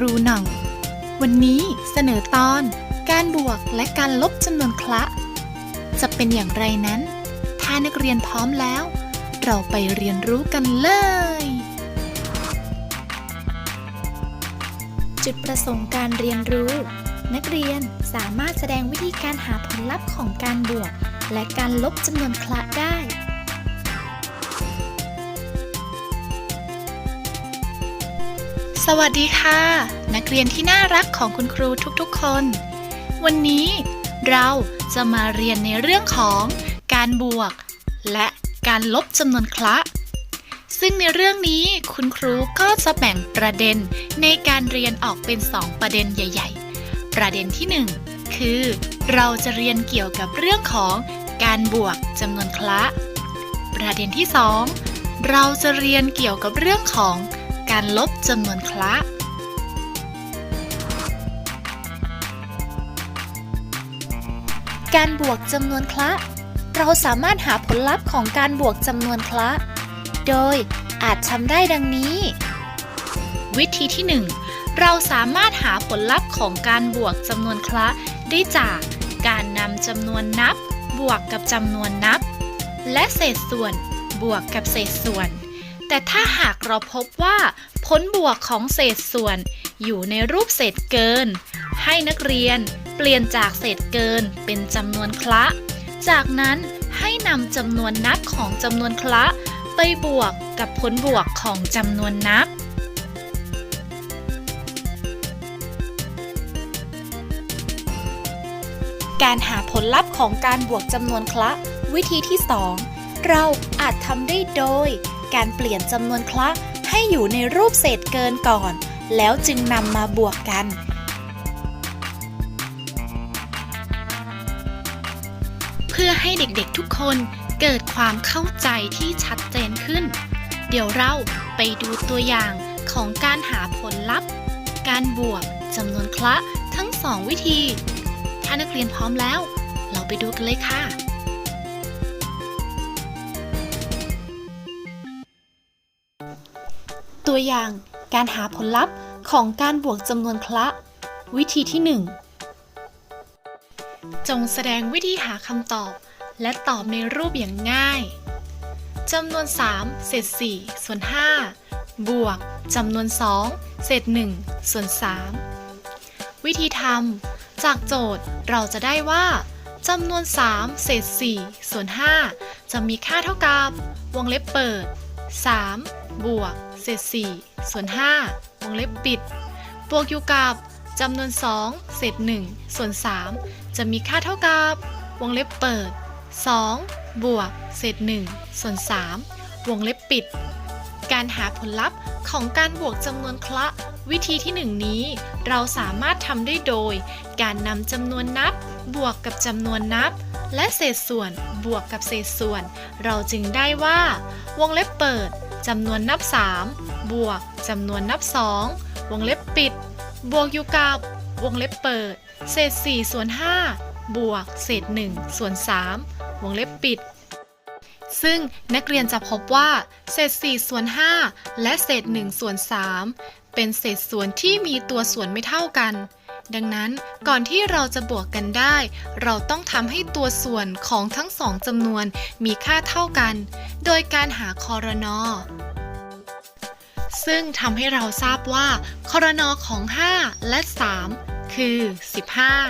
รูหน่อง วันนี้เสนอตอนการบวกและการลบจำนวนคละ จะเป็นอย่างไรนั้น ถ้านักเรียนพร้อมแล้ว เราไปเรียนรู้กันเลย จุดประสงค์การเรียนรู้ นักเรียนสามารถแสดงวิธีการหาผลลัพธ์ของการบวก และการลบจำนวนคละได้ สวัสดีค่ะ นักเรียนที่น่ารักของคุณครูทุกๆคน วันนี้เราจะมาเรียนในเรื่องของการบวก และการลบจำนวนคละ ซึ่งในเรื่องนี้คุณครูก็จะแบ่งประเด็นในการเรียนออกเป็น 2 ประเด็นใหญ่ ๆ ประเด็นที่ 1 คือ เราจะเรียนเกี่ยวกับเรื่องของการบวกจำนวนคละ ประเด็นที่ 2 เราจะเรียนเกี่ยวกับเรื่องของ การลบจำนวนคละการบวกจำนวนคละ เราสามารถหาผลลัพธ์ของการบวกจำนวนคละ โดยอาจทำได้ดังนี้ วิธีที่ 1 เราสามารถหาผลลัพธ์ของการบวกจำนวนคละ ได้จากการนำจำนวนนับ บวกกับจำนวนนับ และเศษส่วนบวกกับเศษส่วน แต่ถ้าหากเราพบว่าผลบวกของเศษส่วน อยู่ในรูปเศษเกิน ให้นักเรียนเปลี่ยนจากเศษเกินเป็นจำนวนคละ จากนั้นให้นำจำนวนนับของจำนวนคละ ไปบวกกับผลบวกของจำนวนนับการหาผลลัพธ์ของการบวกจำนวนคละ วิธีที่ 2 เราอาจทำได้โดย การเปลี่ยนจำนวนคละให้อยู่ในรูปเศษเกินก่อน แล้วจึงนำมาบวกกัน เพื่อให้เด็กๆทุกคนเกิดความเข้าใจที่ชัดเจนขึ้น เดี๋ยวเราไปดูตัวอย่างของการหาผลลัพธ์ การบวกจำนวนคละทั้งสองวิธี ถ้านักเรียนพร้อมแล้ว เราไปดูกันเลยค่ะ ตัวอย่างการหาผลลัพธ์ของการบวกจำนวนคละ วิธีที่ 1 จงแสดงวิธีหาคำตอบ และตอบในรูปอย่างง่ายจำนวน 3 เศษ 4 ส่วน 5 บวกจำนวน 2 เศษ 1 ส่วน 3 วิธีทำจากโจทย์เราจะได้ว่าจำนวน 3 เศษ 4 ส่วน 5 จะมีค่าเท่ากับ วงเล็บเปิด 3 บวก เศษ4ส่วน5วงเล็บปิด บวกอยู่กับจำนวน 2 เศษ 1 ส่วน 3 จะมีค่าเท่ากับวงเล็บเปิด 2 บวก เศษ 1 ส่วน 3 วงเล็บปิด การหาผลลัพธ์ของการบวกจำนวนคละวิธีที่ 1 นี้ เราสามารถทำได้โดย การนำจำนวนนับบวกกับจำนวนนับ และเศษส่วนบวกกับเศษส่วน เราจึงได้ว่า วงเล็บเปิด จำนวนนับ 3 บวกจำนวนนับ 2 วงเล็บปิด บวกอยู่กับ วงเล็บเปิด เศษ 4 ส่วน 5 บวก เศษ 1 ส่วน 3 วงเล็บปิด ซึ่งนักเรียนจะพบว่า เศษ 4 ส่วน 5 และเศษ 1 ส่วน 3 เป็นเศษส่วนที่มีตัวส่วนไม่เท่ากัน ดังนั้นก่อนที่เราจะบวกกันได้ เราต้องทำให้ตัวส่วนของทั้งสองจำนวนมีค่าเท่ากัน โดยการหาคอรนอซึ่งทำให้เราทราบว่าคอรนอของ 5 และ 3 คือ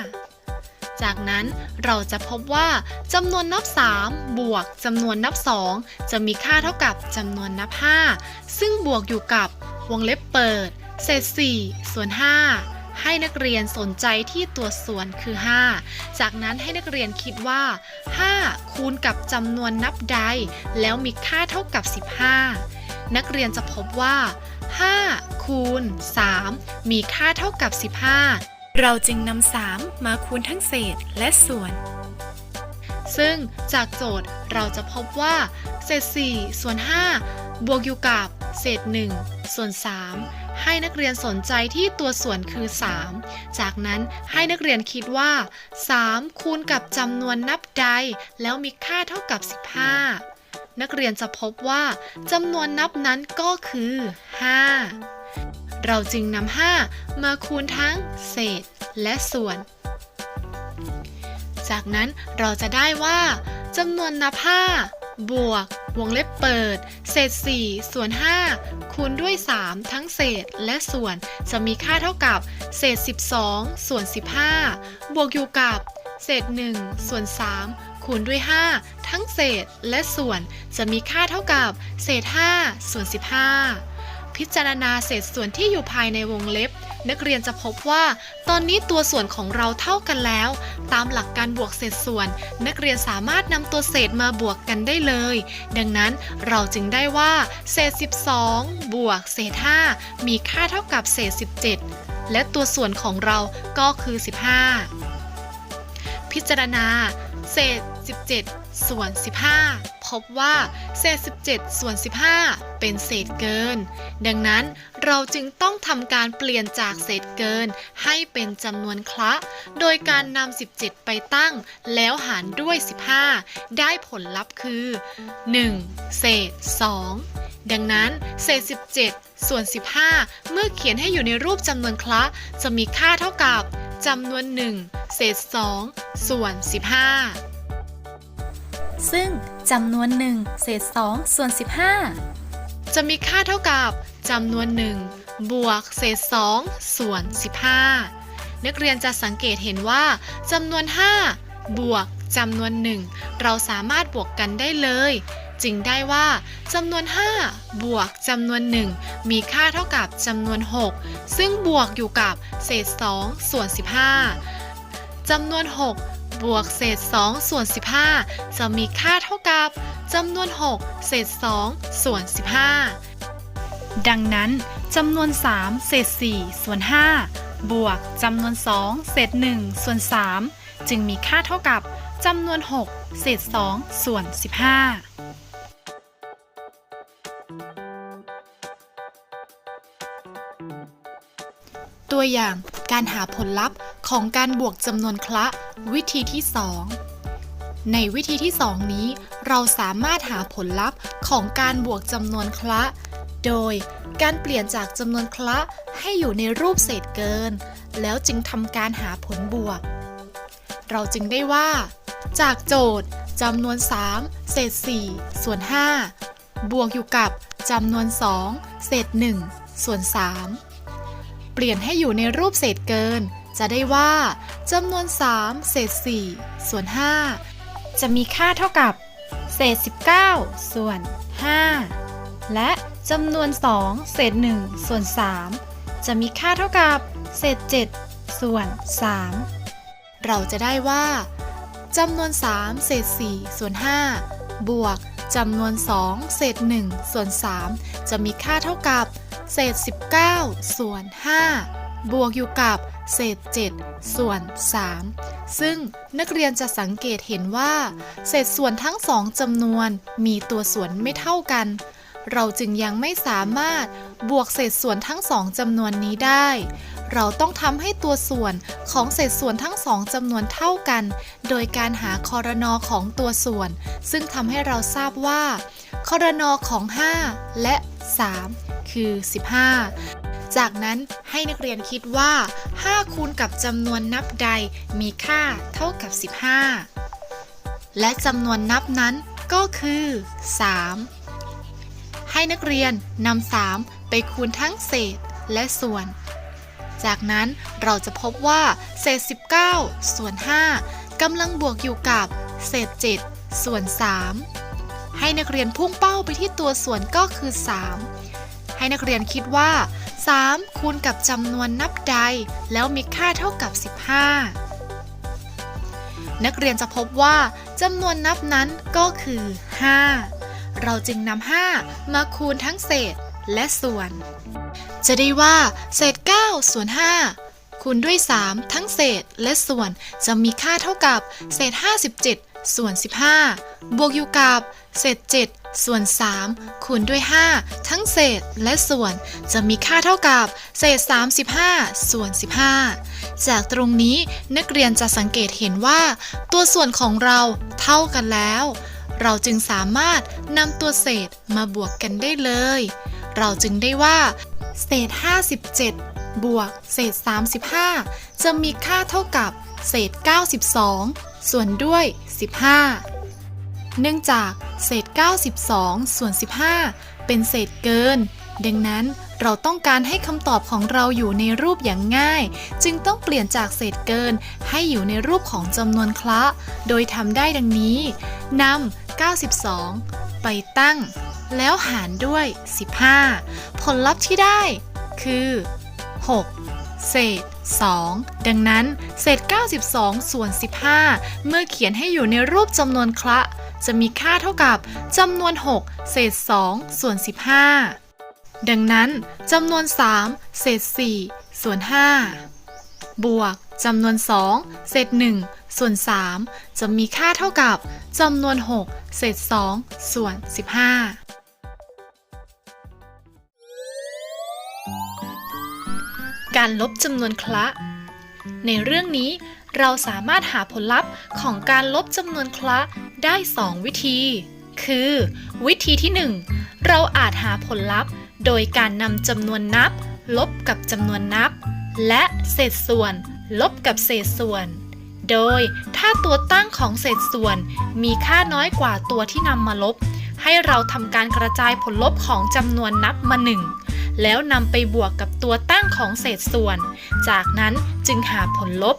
15 จากนั้นเราจะพบว่าจำนวนนับ 3 บวกจำนวนนับ 2 จะมีค่าเท่ากับจำนวนนับ 5 ซึ่งบวกอยู่กับวงเล็บเปิด เศษ 4 ส่วน 5 ให้นักเรียนสนใจที่ตัวส่วนคือ 5 จากนั้นให้นักเรียนคิดว่า 5 คูณกับจำนวนนับใด แล้วมีค่าเท่ากับ 15 นักเรียนจะพบว่า 5 คูณ 3 มีค่าเท่ากับ 15 เราจึงนำ3มาคูณทั้งเศษและส่วน ซึ่งจากโจทย์เราจะพบว่า เศษ 4 ส่วน 5 บวกอยู่กับ เศษ 1 ส่วน 3 ให้นักเรียนสนใจที่ตัวส่วนคือ 3 จากนั้นให้นักเรียนคิดว่า 3 คูณกับจำนวนนับใด แล้วมีค่าเท่ากับ 15 นักเรียนจะพบว่าจำนวนนับนั้นก็คือ 5 เราจึงนำ5มาคูณทั้งเศษและส่วน จากนั้นเราจะได้ว่าจำนวนนับ5บวก วงเล็บเปิด เศษ 4 ส่วน 5 คูณด้วย 3 ทั้งเศษและส่วนจะมีค่าเท่ากับเศษ 12 ส่วน 15 บวกอยู่กับเศษ 1 ส่วน 3 คูณด้วย 5 ทั้งเศษและส่วนจะมีค่าเท่ากับเศษ 5 ส่วน 15 พิจารณาเศษส่วนที่อยู่ภายในวงเล็บ นักเรียนจะพบว่า ตอนนี้ตัวส่วนของเราเท่ากันแล้ว ตามหลักการบวกเศษส่วน นักเรียนสามารถนำตัวเศษมาบวกกันได้เลย ดังนั้นเราจึงได้ว่า เศษ 12 บวกเศษ 5 มีค่าเท่ากับเศษ 17 และตัวส่วนของเราก็คือ 15 พิจารณา เศษ 17 ส่วน 15 พบว่าเศษ 17 ส่วน 15 เป็นเศษเกิน ดังนั้นเราจึงต้องทำการเปลี่ยนจากเศษเกิน ให้เป็นจำนวนคละ โดยการนำ 17 ไปตั้ง แล้วหารด้วย 15 ได้ผลลัพธ์คือ 1 เศษ 2 ดังนั้นเศษ 17 ส่วน 15 เมื่อเขียนให้อยู่ในรูปจำนวนคละ จะมีค่าเท่ากับจำนวน 1 เศษ 2 ส่วน 15 ซึ่งจำนวน 1 เศษ 2 ส่วน 15 จะมีค่าเท่ากับจำนวน 1 บวก เศษ 2 ส่วน 15 นักเรียนจะสังเกตเห็นว่าจำนวน 5 บวกจำนวน 1 เราสามารถบวกกันได้เลย จึงได้ว่าจำนวน 5 บวกจำนวน 1 มีค่าเท่ากับจำนวน 6 ซึ่งบวกอยู่กับเศษ 2 ส่วน 15จำนวน 6 บวกเศษ 2 ส่วน 15 จะมีค่าเท่ากับจำนวน 6 เศษ 2 ส่วน 15 ดังนั้นจำนวน 3 เศษ 4 ส่วน 5 บวกจำนวน 2 เศษ 1 ส่วน 3 จึงมีค่าเท่ากับจำนวน 6 เศษ 2 ส่วน 15 ตัวอย่างการหาผลลัพธ์ของการบวกจำนวนคละวิธีที่ 2 ในวิธีที่ 2 นี้ เราสามารถหาผลลัพธ์ของการบวกจำนวนคละ โดยการเปลี่ยนจากจำนวนคละให้อยู่ในรูปเศษเกิน แล้วจึงทำการหาผลบวก เราจึงได้ว่า จากโจทย์จำนวน 3 เศษ 4 ส่วน 5 บวกอยู่กับจำนวน 2 เศษ 1 ส่วน 3 ปลี่ยนให้อยู่ในรูปเศษเกิน จะได้ว่าจำนวน 3 เศษ 4 ส่วน 5 จะมีค่าเท่ากับ เศษ 19 ส่วน 5 และจำนวน 2 เศษ 1 ส่วน 3 จะมีค่าเท่ากับ เศษ 7 ส่วน 3 เราจะได้ว่าจำนวน 3 เศษ 4 ส่วน 5 บวก จำนวน 2 เศษ 1 ส่วน 3 จะมีค่าเท่ากับ เศษ 19 ส่วน 5 บวกอยู่กับเศษ 7 ส่วน 3 ซึ่งนักเรียนจะสังเกตเห็นว่า เศษส่วนทั้งสองจำนวนมีตัวส่วนไม่เท่ากัน เราจึงยังไม่สามารถบวกเศษส่วนทั้งสองจำนวนนี้ได้ เราต้องทำให้ตัวส่วนของเศษส่วนทั้งสองจำนวนเท่ากัน โดยการหาคอรนอของตัวส่วน ซึ่งทำให้เราทราบว่าคอรนอของ 5 และ 3 คือ 15 จากนั้นให้นักเรียนคิดว่า 5 คูณกับจำนวนนับใดมีค่าเท่ากับ 15 และจำนวนนับนั้นก็คือ 3 ให้นักเรียนนำ3ไปคูณทั้งเศษและส่วน จากนั้นเราจะพบว่าเศษ 19 ส่วน 5กำลังบวกอยู่กับเศษ 7 ส่วน 3 ให้นักเรียนพุ่งเป้าไปที่ตัวส่วนก็คือ 3 ให้นักเรียนคิดว่า 3 คูณกับจำนวนนับใด แล้วมีค่าเท่ากับ 15 นักเรียนจะพบว่าจำนวนนับนั้นก็คือ 5 เราจึงนำ5มาคูณทั้งเศษและส่วน จะได้ว่าเศษ 9 ส่วน 5 คูณด้วย 3 ทั้งเศษและส่วนจะมีค่าเท่ากับเศษ 57 ส่วน 15 บวกอยู่กับเศษ 7 ส่วน 3 คูณด้วย 5 ทั้งเศษและส่วนจะมีค่าเท่ากับเศษ 35 ส่วน 15 จากตรงนี้นักเรียนจะสังเกตเห็นว่า ตัวส่วนของเราเท่ากันแล้ว เราจึงสามารถนำตัวเศษมาบวกกันได้เลย เราจึงได้ว่า เศษ 57 บวก เศษ 35 จะมีค่าเท่ากับเศษ 92 ส่วนด้วย 15 เนื่องจากเศษ 92 ส่วน 15 เป็นเศษเกิน ดังนั้นเราต้องการให้คำตอบของเราอยู่ในรูปอย่างง่าย จึงต้องเปลี่ยนจากเศษเกินให้อยู่ในรูปของจำนวนคละ โดยทำได้ดังนี้นำ92 ไปตั้ง แล้วหารด้วย 15 ผลลัพธ์ที่ได้คือ 6 เศษ 2 ดังนั้น เศษ 92 ส่วน 15 เมื่อเขียนให้อยู่ในรูปจำนวนคละ จะมีค่าเท่ากับจำนวน 6 เศษ 2 ส่วน 15 ดังนั้นจำนวน 3 เศษ 4 ส่วน 5 บวกจำนวน 2 เศษ 1 ส่วน 3 จะมีค่าเท่ากับจำนวน 6 เศษ 2 ส่วน 15 การลบจำนวนคละ ในเรื่องนี้เราสามารถหาผลลัพธ์ของการลบจำนวนคละได้ 2 วิธี คือ วิธีที่ 1 เราอาจหาผลลัพธ์ โดยการนำจำนวนนับ ลบกับจำนวนนับ และเศษส่วน ลบกับเศษส่วน โดยถ้าตัวตั้งของเศษส่วน มีค่าน้อยกว่าตัวที่นำมาลบ ให้เราทำการกระจายผลลบของจำนวนนับมาหนึ่ง แล้วนำไปบวกกับตัวตั้งของเศษส่วน จากนั้นจึงหาผลลบ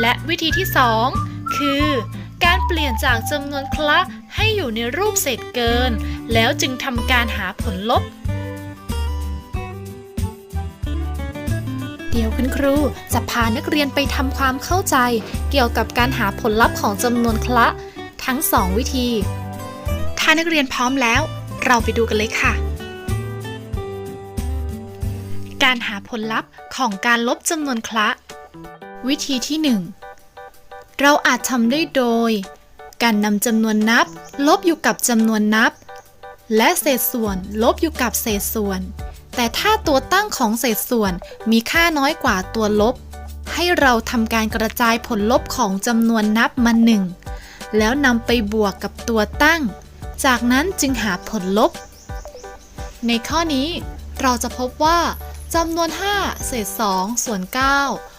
และวิธีที่ 2 คือ การเปลี่ยนจากจำนวนคละให้อยู่ในรูปเศษเกิน แล้วจึงทำการหาผลลบเดี๋ยวคุณครูจะพานักเรียนไปทำความเข้าใจ เกี่ยวกับการหาผลลัพธ์ของจำนวนคละ ทั้ง 2 วิธี ถ้านักเรียนพร้อมแล้ว เราไปดูกันเลยค่ะ การหาผลลัพธ์ของการลบจำนวนคละ วิธีที่ 1 เราอาจทำได้โดย การนำจำนวนนับ ลบอยู่กับจำนวนนับ และเศษส่วนลบอยู่กับเศษส่วน แต่ถ้าตัวตั้งของเศษส่วนมีค่าน้อยกว่าตัวลบ ให้เราทำการกระจายผลลบของจำนวนนับมาหนึ่งแล้วนำไปบวกกับตัวตั้ง จากนั้นจึงหาผลลบ ในข้อนี้เราจะพบว่า จำนวน 5 เศษ 2 ส่วน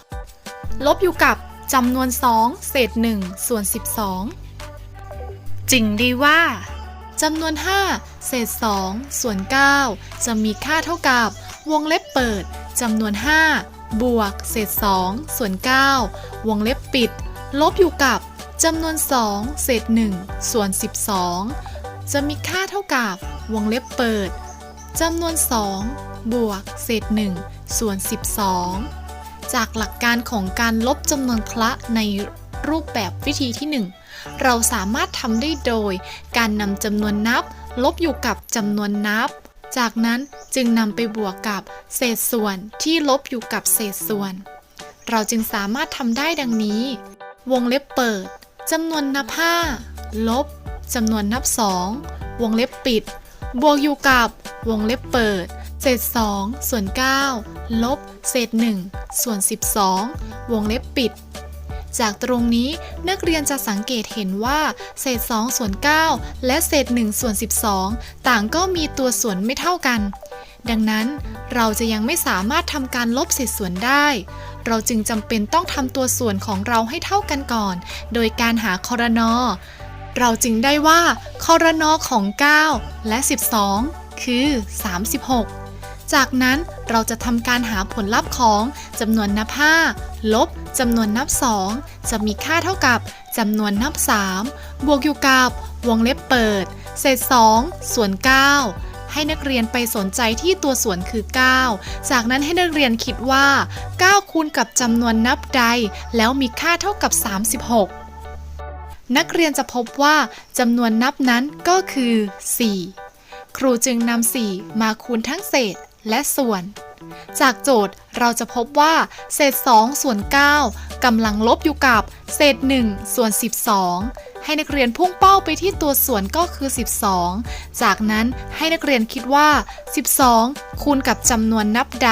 9 ลบอยู่กับจำนวน 2 เศษ 1 ส่วน 12จึงด้ว่าจำนวน 5 เศษ 2 ส่วน 9 จะมีค่าเท่ากับวงเล็บเปิดจำนวน 5 บวก เศษ 2 ส่วน 9 วงเล็บปิด ลบอยู่กับจำนวน 2 เศษ 1 ส่วน 12 จะมีค่าเท่ากับวงเล็บเปิดจำนวน 2 บวกเศษ1ส่วน 12 จากหลักการของการลบจำนวนคละในรูปแบบวิธีที่ 1 เราสามารถทำได้โดย การนำจำนวนนับ ลบอยู่กับจำนวนนับ จากนั้นจึงนำไปบวกกับเศษส่วนที่ลบอยู่กับเศษส่วน เราจึงสามารถทำได้ดังนี้ วงเล็บเปิดจำนวนนับ 5 ลบจำนวนนับ 2 วงเล็บปิด บวกอยู่กับวงเล็บเปิด เศษ 2 ส่วน 9 ลบ เศษ 1 ส่วน 12 วงเล็บปิด จากตรงนี้นักเรียนจะสังเกตเห็นว่า เศษ 2 ส่วน 9 และเศษ 1 ส่วน 12 ต่างก็มีตัวส่วนไม่เท่ากัน ดังนั้นเราจะยังไม่สามารถทำการลบเศษส่วนได้ เราจึงจำเป็นต้องทำตัวส่วนของเราให้เท่ากันก่อน โดยการหาคอรนอเราจึงได้ว่าคอรนอของ 9 และ 12 คือ 36 จากนั้นเราจะทำการหาผลลัพธ์ของจำนวนนับ 5 ลบจำนวนนับ 2 จะมีค่าเท่ากับจำนวนนับ 3 บวกอยู่กับวงเล็บเปิด เศษ 2 ส่วน 9 ให้นักเรียนไปสนใจที่ตัวส่วนคือ 9 จากนั้นให้นักเรียนคิดว่า 9 คูณกับจำนวนนับใด แล้วมีค่าเท่ากับ 36 นักเรียนจะพบว่าจำนวนนับนั้นก็คือ 4 ครูจึงนำ4มาคูณทั้งเศษ และส่วน จากโจทย์เราจะพบว่า เศษ 2 ส่วน 9กำลังลบอยู่กับ เศษ 1 ส่วน 12 ให้นักเรียนพุ่งเป้าไปที่ตัวส่วนก็คือ 12 จากนั้นให้นักเรียนคิดว่า 12 คูณกับจำนวนนับใด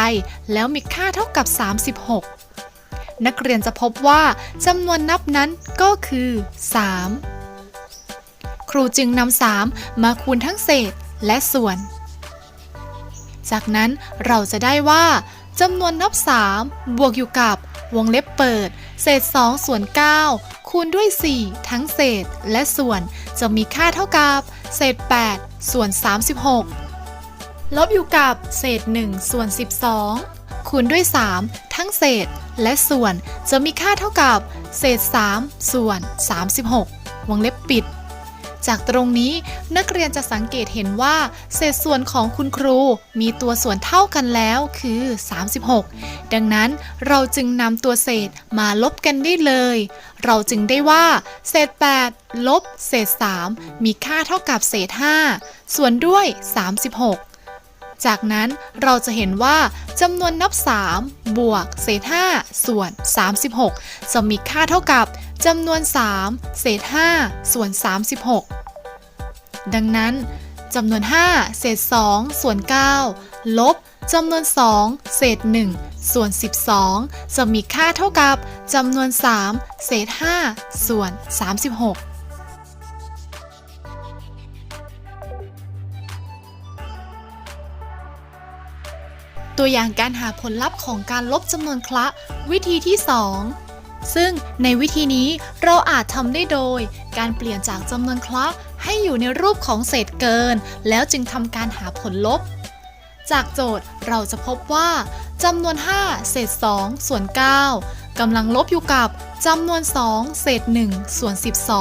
แล้วมีค่าเท่ากับ 36 นักเรียนจะพบว่าจำนวนนับนั้นก็คือ 3 ครูจึงนำ3มาคูณทั้งเศษและส่วน จากนั้นเราจะได้ว่าจำนวนนับ 3 บวกอยู่กับวงเล็บเปิด เศษ 2 ส่วน 9 คูณด้วย 4 ทั้งเศษและส่วนจะมีค่าเท่ากับ เศษ 8 ส่วน 36 ลบอยู่กับเศษ 1 ส่วน 12 คูณด้วย 3 ทั้งเศษและส่วนจะมีค่าเท่ากับ เศษ 3 ส่วน 36 วงเล็บปิด จากตรงนี้นักเรียนจะสังเกตเห็นว่า เศษส่วนของคุณครูมีตัวส่วนเท่ากันแล้วคือ 36 ดังนั้นเราจึงนำตัวเศษมาลบกันได้เลย เราจึงได้ว่า เศษ 8 ลบ เศษ 3 มีค่าเท่ากับเศษ 5 ส่วนด้วย 36จากนั้นเราจะเห็นว่าจำนวนนับ 3 บวก เศษ 5 ส่วน 36 จะมีค่าเท่ากับ จำนวน 3 เศษ 5 ส่วน 36 ดังนั้นจำนวน 5 เศษ 2 ส่วน 9 ลบจำนวน 2 เศษ 1 ส่วน 12 จะมีค่าเท่ากับจำนวน 3 เศษ 5 ส่วน 36ตัวอย่างการหาผลลัพธ์ของการลบจำนวนคละ วิธีที่ 2 ซึ่งในวิธีนี้เราอาจทำได้โดย การเปลี่ยนจากจำนวนคละให้อยู่ในรูปของเศษเกิน แล้วจึงทำการหาผลลบ จากโจทย์เราจะพบว่าจำนวน 5 เศษ 2 ส่วน 9กำลังลบอยู่กับจำนวน 2 เศษ 1 ส่วน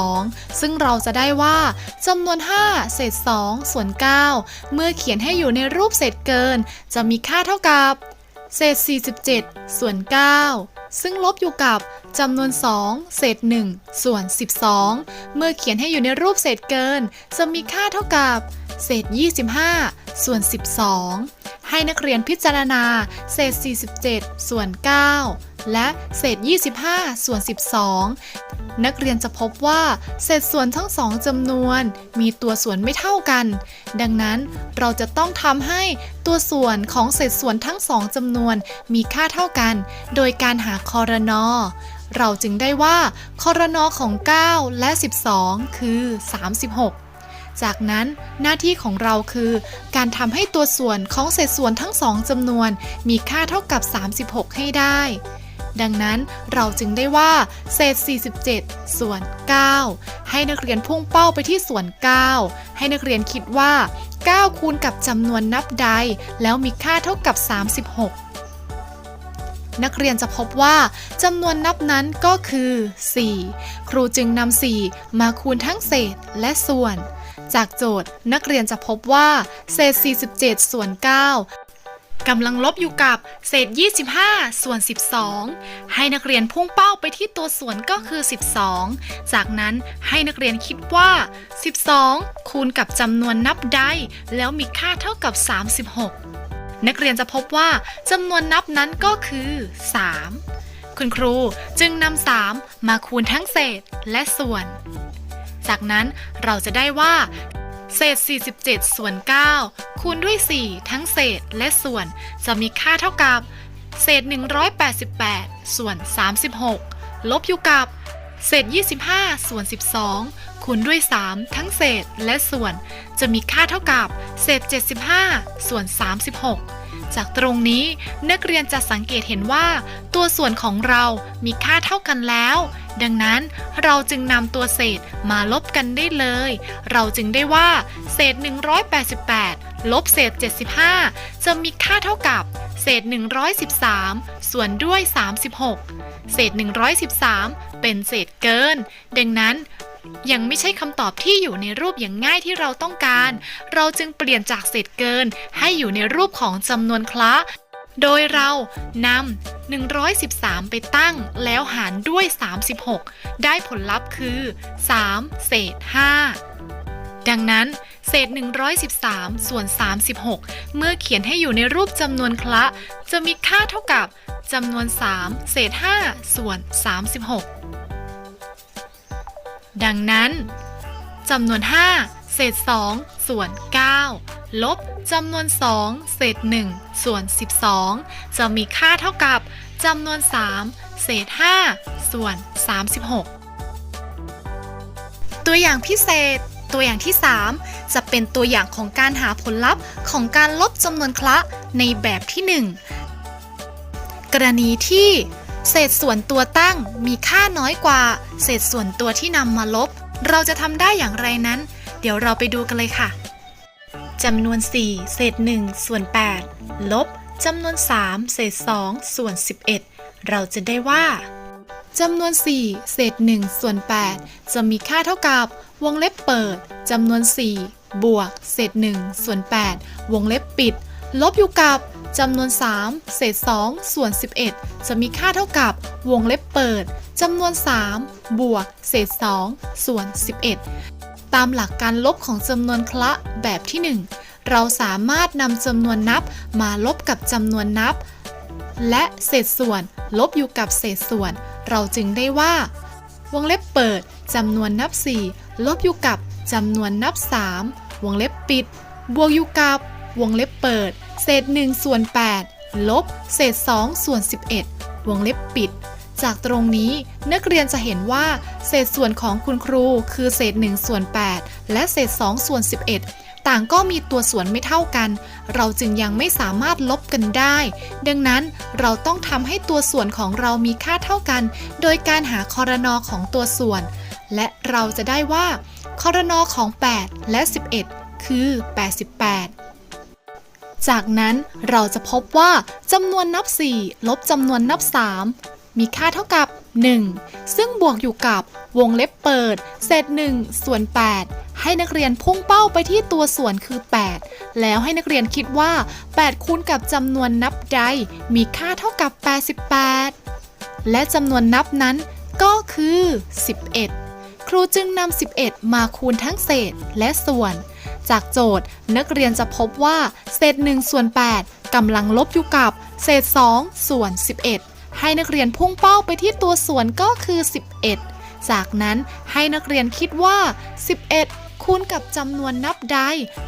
12 ซึ่งเราจะได้ว่าจำนวน 5 เศษ 2 ส่วน 9 เมื่อเขียนให้อยู่ในรูปเศษเกิน จะมีค่าเท่ากับ เศษ 47 ส่วน 9 ซึ่งลบอยู่กับจำนวน 2 เศษ 1 ส่วน 12 เมื่อเขียนให้อยู่ในรูปเศษเกิน จะมีค่าเท่ากับ เศษ 25 ส่วน 12 ให้นักเรียนพิจารณา เศษ 47 ส่วน 9 และเศษ 25 ส่วน 12 นักเรียนจะพบว่า เศษส่วนทั้งสองจำนวน มีตัวส่วนไม่เท่ากัน ดังนั้นเราจะต้องทำให้ตัวส่วนของเศษส่วนทั้งสองจำนวน มีค่าเท่ากัน โดยการหาคอรนอเราจึงได้ว่าคอรนอของ 9 และ 12 คือ 36 จากนั้นหน้าที่ของเราคือ การทำให้ตัวส่วนของเศษส่วนทั้งสองจำนวน มีค่าเท่ากับ 36 ให้ได้ ดังนั้นเราจึงได้ว่า เศษ 47 ส่วน 9 ให้นักเรียนพุ่งเป้าไปที่ส่วน 9 ให้นักเรียนคิดว่า 9 คูณกับจำนวนนับใด แล้วมีค่าเท่ากับ 36นักเรียนจะพบว่าจำนวนนับนั้นก็คือ 4 ครูจึงนำ4 มาคูณทั้งเศษและส่วน จากโจทย์นักเรียนจะพบว่า เศษ 47 ส่วน 9กำลังลบอยู่กับเศษ 25 ส่วน 12 ให้นักเรียนพุ่งเป้าไปที่ตัวส่วนก็คือ 12 จากนั้นให้นักเรียนคิดว่า 12 คูณกับจำนวนนับได้แล้วมีค่าเท่ากับ 36 นักเรียนจะพบว่าจำนวนนับนั้นก็คือ 3 คุณครูจึงนำ3มาคูณทั้งเศษและส่วน จากนั้นเราจะได้ว่า เศษ 47 ส่วน 9 คูณด้วย 4 ทั้งเศษและส่วน จะมีค่าเท่ากับ เศษ 188 ส่วน 36 ลบอยู่กับ เศษ 25 ส่วน 12 คูณด้วย 3 ทั้งเศษและส่วน จะมีค่าเท่ากับ เศษ 75 ส่วน 36 จากตรงนี้นักเรียนจะสังเกตเห็นว่า ตัวส่วนของเรามีค่าเท่ากันแล้ว ดังนั้นเราจึงนำตัวเศษมาลบกันได้เลย เราจึงได้ว่า เศษ 188 ลบเศษ 75 จะมีค่าเท่ากับ เศษ 113 ส่วนด้วย 36 เศษ 113 เป็นเศษเกิน ดังนั้น ยังไม่ใช่คำตอบที่อยู่ในรูปอย่างง่ายที่เราต้องการ เราจึงเปลี่ยนจากเศษเกิน ให้อยู่ในรูปของจำนวนคละ โดยเรานำ 113 ไปตั้ง แล้วหารด้วย 36 ได้ผลลัพธ์คือ 3 เศษ 5 ดังนั้นเศษ 113 ส่วน 36 เมื่อเขียนให้อยู่ในรูปจำนวนคละ จะมีค่าเท่ากับจำนวน 3 เศษ 5 ส่วน 36 ดังนั้นจำนวน 5 เศษ 2 ส่วน 9 ลบจำนวน 2 เศษ 1 ส่วน 12 จะมีค่าเท่ากับจำนวน 3 เศษ 5 ส่วน 36 ตัวอย่างพิเศษ ตัวอย่างที่ 3 จะเป็นตัวอย่างของการหาผลลัพธ์ของการลบจำนวนคละในแบบที่ 1 กรณีที่ เศษส่วนตัวตั้งมีค่าน้อยกว่า เศษส่วนตัวที่นำมาลบ เราจะทำได้อย่างไรนั้น เดี๋ยวเราไปดูกันเลยค่ะจำนวน 4 เศษ 1 ส่วน 8 ลบจำนวน 3 เศษ 2 ส่วน 11 เราจะได้ว่าจำนวน 4 เศษ 1 ส่วน 8 จะมีค่าเท่ากับ วงเล็บเปิดจำนวน 4 บวก เศษ 1 ส่วน 8 วงเล็บปิด ลบอยู่กับ จำนวน 3 เศษ 2 ส่วน 11 จะมีค่าเท่ากับวงเล็บเปิดจำนวน 3 บวก เศษ 2 ส่วน 11 ตามหลักการลบของจำนวนคละแบบที่ 1 เราสามารถนำจำนวนนับมาลบกับจำนวนนับ และเศษส่วนลบอยู่กับเศษส่วน เราจึงได้ว่า วงเล็บเปิดจำนวนนับ 4 ลบอยู่กับจำนวนนับ 3 วงเล็บปิด บวกอยู่กับ วงเล็บเปิด เศษ1ส่วน8ลบเศษ2ส่วน11 วงเล็บปิด จากตรงนี้นักเรียนจะเห็นว่า เศษส่วนของคุณครูคือเศษ1ส่วน8และเศษ2ส่วน11ต่างก็มีตัวส่วนไม่เท่ากัน เราจึงยังไม่สามารถลบกันได้ ดังนั้นเราต้องทำให้ตัวส่วนของเรามีค่าเท่ากัน โดยการหาคอรนอของตัวส่วน และเราจะได้ว่าคอรนอของ 8 และ 11 คือ 88 จากนั้นเราจะพบว่าจำนวนนับ 4 ลบจำนวนนับ 3 มีค่าเท่ากับ 1 ซึ่งบวกอยู่กับวงเล็บเปิด เศษ 1 ส่วน 8 ให้นักเรียนพุ่งเป้าไปที่ตัวส่วนคือ 8 แล้วให้นักเรียนคิดว่า 8 คูณกับจำนวนนับใด มีค่าเท่ากับ 88 และจำนวนนับนั้นก็คือ 11 ครูจึงนำ11 มาคูณทั้งเศษและส่วน จากโจทย์ นักเรียนจะพบว่า เศษ1ส่วน8กำลังลบอยู่กับ เศษ2ส่วน 11 ให้นักเรียนพุ่งเป้าไปที่ตัวส่วนก็คือ 11 จากนั้นให้นักเรียนคิดว่า 11 คูณกับจำนวนนับใด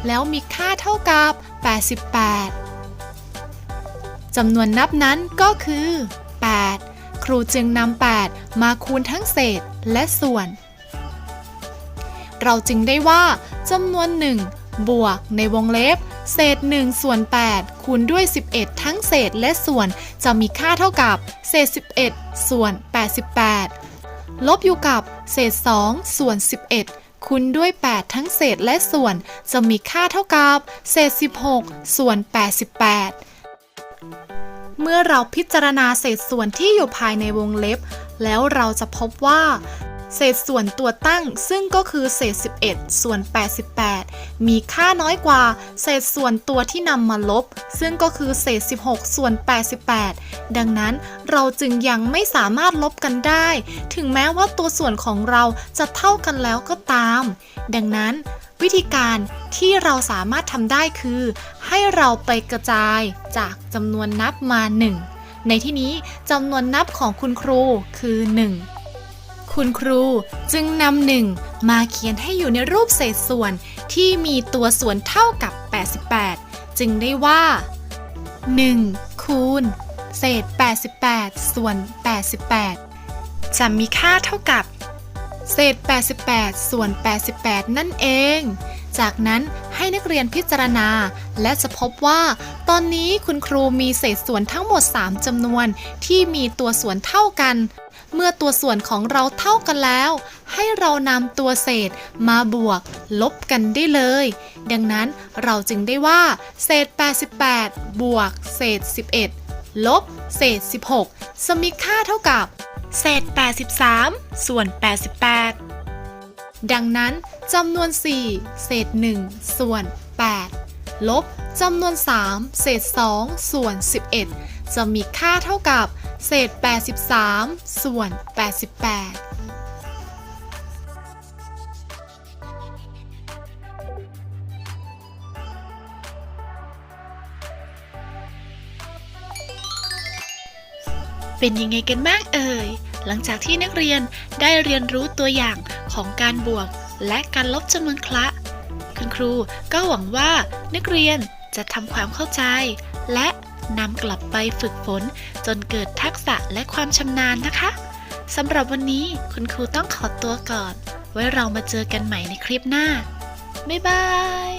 แล้วมีค่าเท่ากับ 88จำนวนนับนั้นก็คือ 8 ครูจึงนำ8 มาคูณทั้งเศษและส่วน เราจึงได้ว่าจำนวน 1 บวกในวงเล็บ เศษ1ส่วน8คูณด้วย 11 ทั้งเศษและส่วน จะมีค่าเท่ากับ เศษ 11 ส่วน 88 ลบอยู่กับเศษ 2 ส่วน 11 คูณด้วย 8 ทั้งเศษและส่วน จะมีค่าเท่ากับ เศษ 16 ส่วน 88เมื่อเราพิจารณาเศษส่วนที่อยู่ภายในวงเล็บ แล้วเราจะพบว่า เศษส่วนตัวตั้งซึ่งก็คือเศษ 11 ส่วน 88 มีค่าน้อยกว่า เศษส่วนตัวที่นำมาลบ ซึ่งก็คือเศษ 16 ส่วน 88 ดังนั้นเราจึงยังไม่สามารถลบกันได้ ถึงแม้ว่าตัวส่วนของเราจะเท่ากันแล้วก็ตาม ดังนั้น วิธีการที่เราสามารถทำได้คือ ให้เราไปกระจายจากจำนวนนับมา 1 ในที่นี้จำนวนนับของคุณครูคือ 1 คุณครูจึงนำหนึ่งมาเขียนให้อยู่ในรูปเศษส่วนที่มีตัวส่วนเท่ากับ 88 จึงได้ว่า 1 คูณ เศษ 88 ส่วน 88 จะมีค่าเท่ากับ เศษ 88 ส่วน 88 นั่นเอง จากนั้นให้นักเรียนพิจารณา และจะพบว่า ตอนนี้คุณครูมีเศษส่วนทั้งหมด 3จำนวนที่มีตัวส่วนเท่ากัน เมื่อตัวส่วนของเราเท่ากันแล้ว ให้เรานำตัวเศษมาบวก ลบกันได้เลย ดังนั้นเราจึงได้ว่า เศษ 88 บวก เศษ 11 ลบ เศษ 16จะมีค่าเท่ากับ เศษ 83 ส่วน 88 ดังนั้นจำนวน 4 เศษ 1 ส่วน 8 ลบจำนวน 3 เศษ 2 ส่วน 11 จะมีค่าเท่ากับเศษ 83 ส่วน 88เป็นยังไงกันบ้างเอ่ย หลังจากที่นักเรียนได้เรียนรู้ตัวอย่างของการบวกและการลบจำนวนคละ คุณครูก็หวังว่านักเรียนจะทำความเข้าใจ และ นำกลับไปฝึกฝนจนเกิดทักษะและความชำนาญนะคะสำหรับวันนี้คุณครูต้องขอตัวก่อน ไว้เรามาเจอกันใหม่ในคลิปหน้า บ๊ายบาย